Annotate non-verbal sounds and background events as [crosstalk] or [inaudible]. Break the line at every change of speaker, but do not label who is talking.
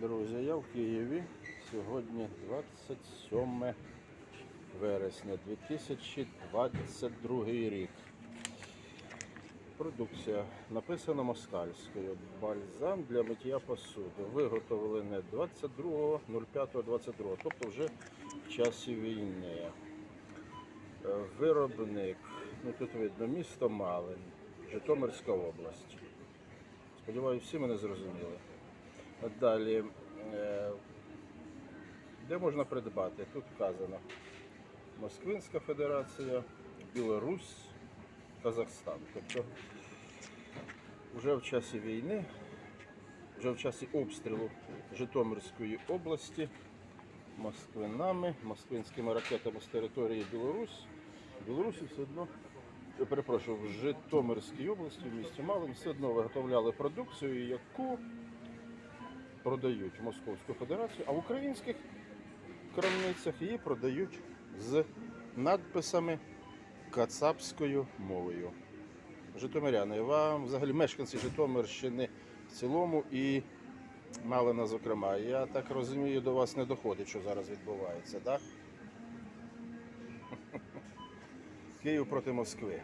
Друзі, я в Києві. Сьогодні 27 вересня 2022 рік. Продукція написана москальською. Бальзам для миття посуди. Виготовлене 22.05.22, тобто вже в часі війни. Е, Виробник, ну тут видно, місто Малин, Житомирська область. Сподіваюся, всі мене зрозуміли. Далі, е, де можна придбати? Тут вказано Москвинська Федерація, Білорусь, Казахстан. Тобто вже в часі війни, вже в часі обстрілу Житомирської області москвинами, москвинськими ракетами з території Білорусь, Білорусі все одно, перепрошую, в Житомирській області, в місті Малин, все одно виготовляли продукцію, яку продають в Московську Федерацію, а в українських крамницях її продають з надписами кацапською мовою. Житомиряни, вам взагалі мешканці Житомирщини в цілому і Малина, зокрема. Я так розумію, до вас не доходить, що зараз відбувається, так? [laughs] Київ проти Москви.